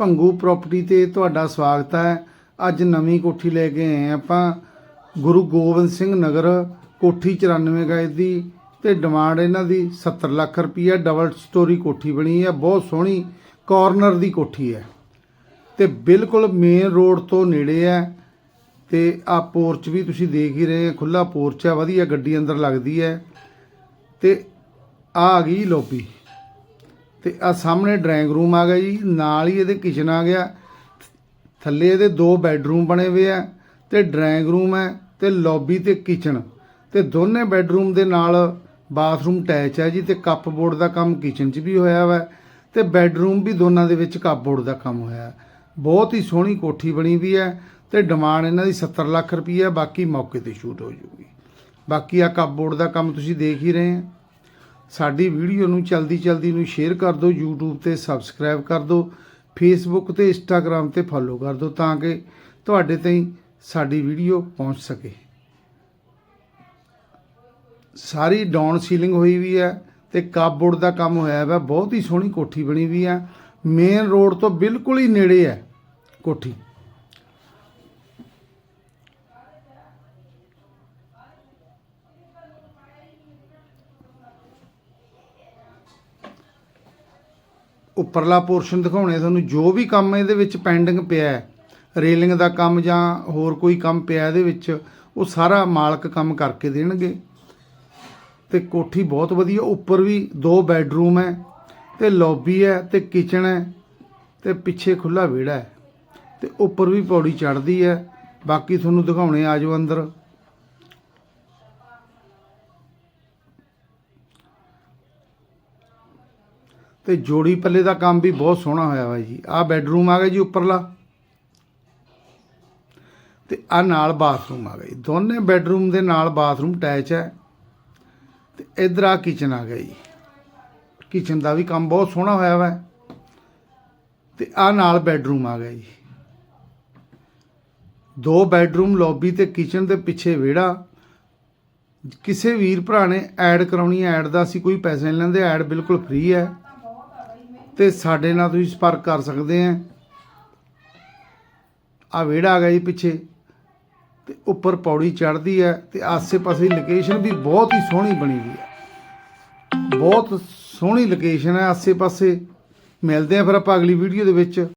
Bhangu property ਤੇ ਤੁਹਾਡਾ ਸਵਾਗਤ ਹੈ। ਅੱਜ ਨਵੀਂ ਕੋਠੀ ਲੈ ਕੇ ਆਏ ਹਾਂ ਆਪਾਂ। ਗੁਰੂ ਗੋਬਿੰਦ ਸਿੰਘ ਨਗਰ, ਕੋਠੀ 94 ਗਜ ਦੀ ਤੇ ਡਿਮਾਂਡ ਇਹਨਾਂ ਦੀ 70 ਲੱਖ ਰੁਪਈਆ ਡਬਲ ਸਟੋਰੀ ਕੋਠੀ ਬਣੀ ਹੈ। ਬਹੁਤ ਸੋਹਣੀ ਕਾਰਨਰ ਦੀ ਕੋਠੀ ਹੈ। ਤੇ ਬਿਲਕੁਲ ਮੇਨ ਰੋਡ ਤੋਂ ਨੇੜੇ ਹੈ। ਤੇ ਆ ਪੋਰਚ ਵੀ ਤੁਸੀਂ ਦੇਖ ਹੀ ਰਹੇ ਹੋ ਖੁੱਲਾ ਪੋਰਚ ਹੈ, ਵਧੀਆ ਗੱਡੀ ਅੰਦਰ ਲੱਗਦੀ ਹੈ। ਤੇ ਆ ਆ ਗਈ ਲੋਬੀ ਤੇ ਆ ਸਾਹਮਣੇ ਡਰਾਇੰਗ ਰੂਮ ਆ ਗਿਆ ਜੀ, ਨਾਲ ਹੀ ਇਹਦੇ ਕਿਚਨ ਆ ਗਿਆ। ਥੱਲੇ ਇਹਦੇ ਦੋ ਬੈੱਡਰੂਮ ਬਣੇ ਹੋਏ ਆ ਤੇ ਡਰਾਇੰਗ ਰੂਮ ਹੈ ਤੇ ਲੌਬੀ ਤੇ ਕਿਚਨ ਤੇ ਦੋਨੇ ਬੈੱਡਰੂਮ ਦੇ ਨਾਲ ਬਾਥਰੂਮ ਅਟੈਚ ਹੈ ਜੀ ਤੇ ਕੱਪਬੋਰਡ ਦਾ ਕੰਮ ਕਿਚਨ 'ਚ ਵੀ ਹੋਇਆ ਵਾ ਤੇ ਬੈੱਡਰੂਮ ਵੀ ਦੋਨਾਂ ਦੇ ਵਿੱਚ ਕੱਪਬੋਰਡ ਦਾ ਕੰਮ ਹੋਇਆ। ਬਹੁਤ ਹੀ ਸੋਹਣੀ ਕੋਠੀ ਬਣੀ ਵੀ ਹੈ ਤੇ ਡਿਮਾਂਡ ਇਹਨਾਂ ਦੀ 70 ਲੱਖ ਰੁਪਈਆ, ਬਾਕੀ ਮੌਕੇ ਤੇ ਸ਼ੂਟ ਹੋ ਜਾਊਗੀ ਬਾਕੀ ਆ ਕੱਪਬੋਰਡ ਦਾ ਕੰਮ ਤੁਸੀਂ ਦੇਖ ਹੀ ਰਹੇ ਆ ਸਾਡੀ ਵੀਡੀਓ ਨੂੰ ਚਲਦੀ ਚਲਦੀ ਨੂੰ ਸ਼ੇਅਰ ਕਰ ਦਿਓ, YouTube ਤੇ ਸਬਸਕ੍ਰਾਈਬ ਕਰ ਦਿਓ, Facebook ਤੇ Instagram ਤੇ ਫੋਲੋ ਕਰ ਦਿਓ ਤਾਂ ਕਿ ਤੁਹਾਡੇ ਤਾਈਂ ਸਾਡੀ ਵੀਡੀਓ ਪਹੁੰਚ ਸਕੇ। ਸਾਰੀ ਡਾਊਨ ਸੀਲਿੰਗ ਹੋਈ ਵੀ ਹੈ ਤੇ ਕਾਪਬੋਰਡ ਦਾ ਕੰਮ ਹੋਇਆ ਹੈ ਬਹੁਤ ਹੀ ਸੋਹਣੀ ਕੋਠੀ ਬਣੀ ਵੀ ਹੈ। ਮੇਨ ਰੋਡ ਤੋਂ ਬਿਲਕੁਲ ਹੀ ਨੇੜੇ ਹੈ ਕੋਠੀ। ਉੱਪਰਲਾ ਪੋਰਸ਼ਨ ਦਿਖਾਉਣੇ ਤੁਹਾਨੂੰ, ਜੋ ਵੀ ਕੰਮ ਇਹਦੇ ਵਿੱਚ ਪੈਂਡਿੰਗ ਪਿਆ ਹੈ ਰੇਲਿੰਗ ਦਾ ਕੰਮ ਜਾਂ ਹੋਰ ਕੋਈ ਕੰਮ ਪਿਆ ਇਹਦੇ ਵਿੱਚ, ਉਹ ਸਾਰਾ ਮਾਲਕ ਕੰਮ ਕਰਕੇ ਦੇਣਗੇ। ਤੇ ਕੋਠੀ ਬਹੁਤ ਵਧੀਆ, ਉੱਪਰ ਵੀ ਦੋ ਬੈੱਡਰੂਮ ਹੈ, ਤੇ ਲੌਬੀ ਹੈ, ਤੇ ਕਿਚਨ ਹੈ, ਤੇ ਪਿੱਛੇ ਖੁੱਲਾ ਵਿਹੜਾ ਹੈ। ਤੇ ਉੱਪਰ ਵੀ ਪੌੜੀ ਚੜ੍ਹਦੀ ਹੈ, ਬਾਕੀ ਤੁਹਾਨੂੰ ਦਿਖਾਉਣੇ ਆਜੋ ਅੰਦਰ। ਤੇ ਜੋੜੀ ਪੱਲੇ ਦਾ ਕੰਮ ਵੀ ਬਹੁਤ ਸੋਹਣਾ ਹੋਇਆ ਵਾ ਜੀ। ਆਹ ਬੈੱਡਰੂਮ ਆ ਗਿਆ ਜੀ ਉੱਪਰਲਾ। ਤੇ ਆ ਨਾਲ ਬਾਥਰੂਮ ਆ ਗਿਆ ਜੀ। ਦੋਨੇ ਬੈੱਡਰੂਮ ਦੇ ਨਾਲ ਬਾਥਰੂਮ ਅਟੈਚ ਹੈ। ਤੇ ਇਧਰ ਆ ਕਿਚਨ ਆ ਗਿਆ ਜੀ। ਕਿਚਨ ਦਾ ਵੀ ਕੰਮ ਬਹੁਤ ਸੋਹਣਾ ਹੋਇਆ ਵਾ। ਤੇ ਆ ਨਾਲ ਬੈੱਡਰੂਮ ਆ ਗਿਆ ਜੀ। ਦੋ ਬੈੱਡਰੂਮ ਲੌਬੀ ਤੇ ਕਿਚਨ ਦੇ ਪਿੱਛੇ ਵਿਹੜਾ। ਕਿਸੇ ਵੀਰ ਭਰਾ ਨੇ ਐਡ ਕਰਾਉਣੀ ਹੈ ਐਡ ਦਾ ਅਸੀਂ ਕੋਈ ਪੈਸੇ ਨਹੀਂ ਲੈਂਦੇ, ਐਡ ਬਿਲਕੁਲ ਫ੍ਰੀ ਹੈ। ਤੇ ਸਾਡੇ ਨਾਲ ਤੁਸੀਂ ਸੰਪਰਕ ਕਰ ਸਕਦੇ ਆ। ਆ ਵਿਹੜਾ ਆ ਗਿਆ ਜੀ ਪਿੱਛੇ। ਤੇ ਉੱਪਰ ਪੌੜੀ ਚੜ੍ਹਦੀ ਹੈ ਤੇ ਆਸੇ-ਪਾਸੇ ਦੀ ਲੋਕੇਸ਼ਨ ਵੀ ਬਹੁਤ ਹੀ ਸੋਹਣੀ ਬਣੀ ਹੋਈ ਹੈ। ਬਹੁਤ ਸੋਹਣੀ ਲੋਕੇਸ਼ਨ ਹੈ ਆਸੇ-ਪਾਸੇ। ਮਿਲਦੇ ਆ ਫਿਰ ਆਪਾਂ ਅਗਲੀ ਵੀਡੀਓ ਦੇ ਵਿੱਚ।